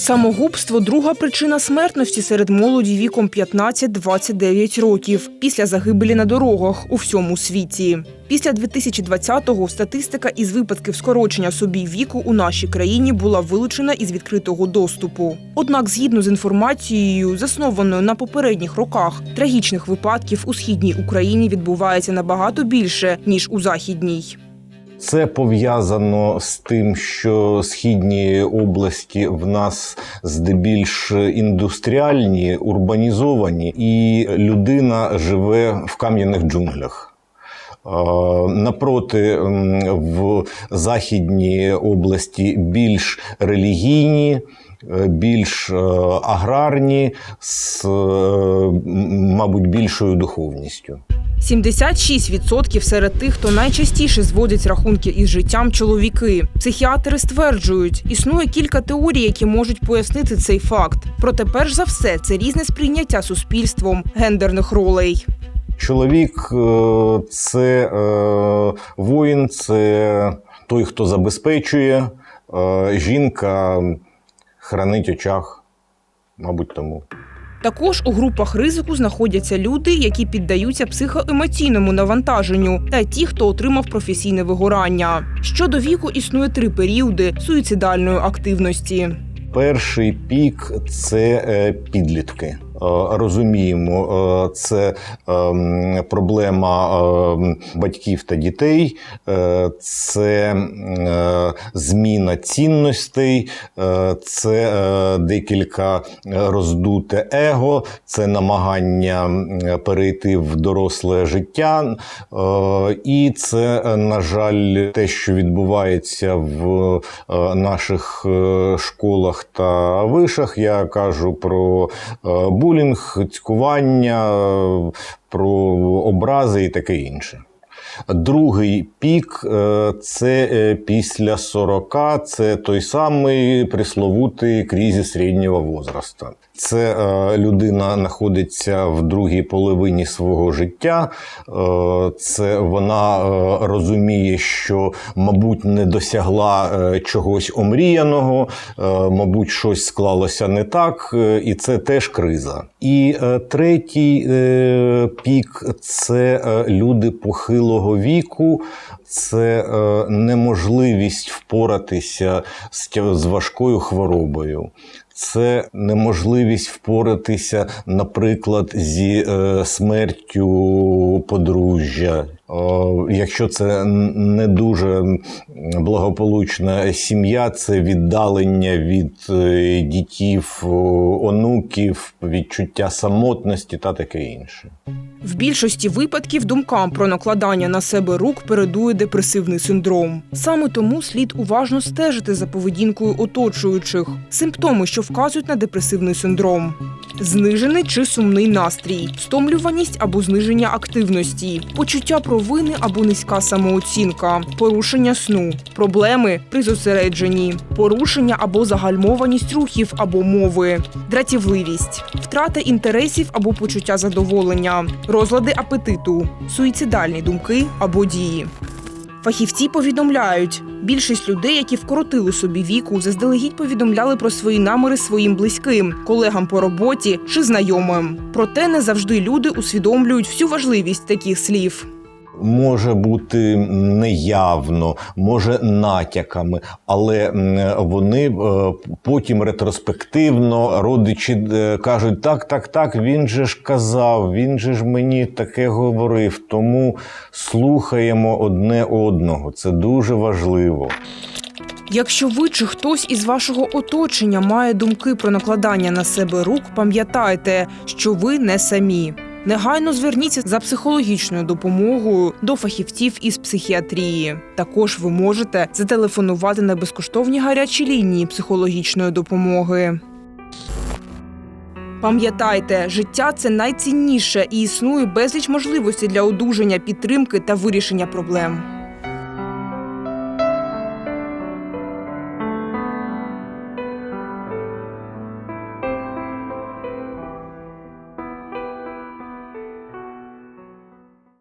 Самогубство друга причина смертності серед молоді віком 15-29 років після загибелі на дорогах у всьому світі. Після 2020-го статистика із випадків скорочення собі віку у нашій країні була вилучена із відкритого доступу. Однак, згідно з інформацією, заснованою на попередніх роках, трагічних випадків у східній Україні відбувається набагато більше ніж у західній. Це пов'язано з тим, що східні області в нас здебільш індустріальні, урбанізовані, і людина живе в кам'яних джунглях. Напроти, в західній області більш релігійні, е, більш е, аграрні, з, е, мабуть, більшою духовністю. 76% серед тих, хто найчастіше зводять рахунки із життям чоловіки. Психіатри стверджують, існує кілька теорій, які можуть пояснити цей факт. Проте, перш за все, це різне сприйняття суспільством гендерних ролей. Чоловік е, це е, воїн, це той, хто забезпечує. Е, Жінка хранить очах, мабуть, тому. Також у групах ризику знаходяться люди, які піддаються психоемоційному навантаженню, та ті, хто отримав професійне вигорання. Щодо віку існує три періоди суїцидальної активності. Перший пік це е, підлітки. Е, Розуміємо, е, це ем, проблема ем, батьків та дітей, е, це зміна цінностей, це декілька роздуте его, це намагання перейти в доросле життя. І це, на жаль, те, що відбувається в наших школах та вишах. Я кажу про е, булінг, цькування, е, про образи і таке інше. Другий пік е, це е, після 40, це той самий присловутий кризис середнього возрасту. Це е, людина знаходиться в другій половині свого життя. Це вона розуміє, що, мабуть, не досягла чогось омріяного, мабуть, щось склалося не так, і це теж криза. І третій пік це люди похилого віку, це е, неможливість впоратися з, важкою хворобою. Це неможливість впоратися, наприклад, зі е, смертю подружжя. Якщо це не дуже благополучна сім'я, це віддалення від е, дітів, онуків, відчуття самотності та таке інше. В більшості випадків думкам про накладання на себе рук передує депресивний синдром. Саме тому слід уважно стежити за поведінкою оточуючих, симптоми, що вказують на депресивний синдром. Знижений чи сумний настрій, стомлюваність або зниження активності, почуття провини або низька самооцінка, порушення сну, проблеми при зосередженні, порушення або загальмованість рухів або мови, дратівливість, втрата інтересів або почуття задоволення, розлади апетиту, суїцидальні думки або дії. Фахівці повідомляють, більшість людей, які вкоротили собі віку, заздалегідь повідомляли про свої наміри своїм близьким, колегам по роботі чи знайомим. Проте не завжди люди усвідомлюють всю важливість таких слів. Може бути неявно, може натяками, але вони е, потім ретроспективно родичі е, кажуть: так, так, так, він же ж казав, він же ж мені таке говорив. Тому слухаємо одне одного. Це дуже важливо. Якщо ви чи хтось із вашого оточення має думки про накладання на себе рук, пам'ятайте, що ви не самі. Негайно зверніться за психологічною допомогою до фахівців із психіатрії. Також ви можете зателефонувати на безкоштовні гарячі лінії психологічної допомоги. Пам'ятайте, життя це найцінніше і існує безліч можливостей для одужання, підтримки та вирішення проблем.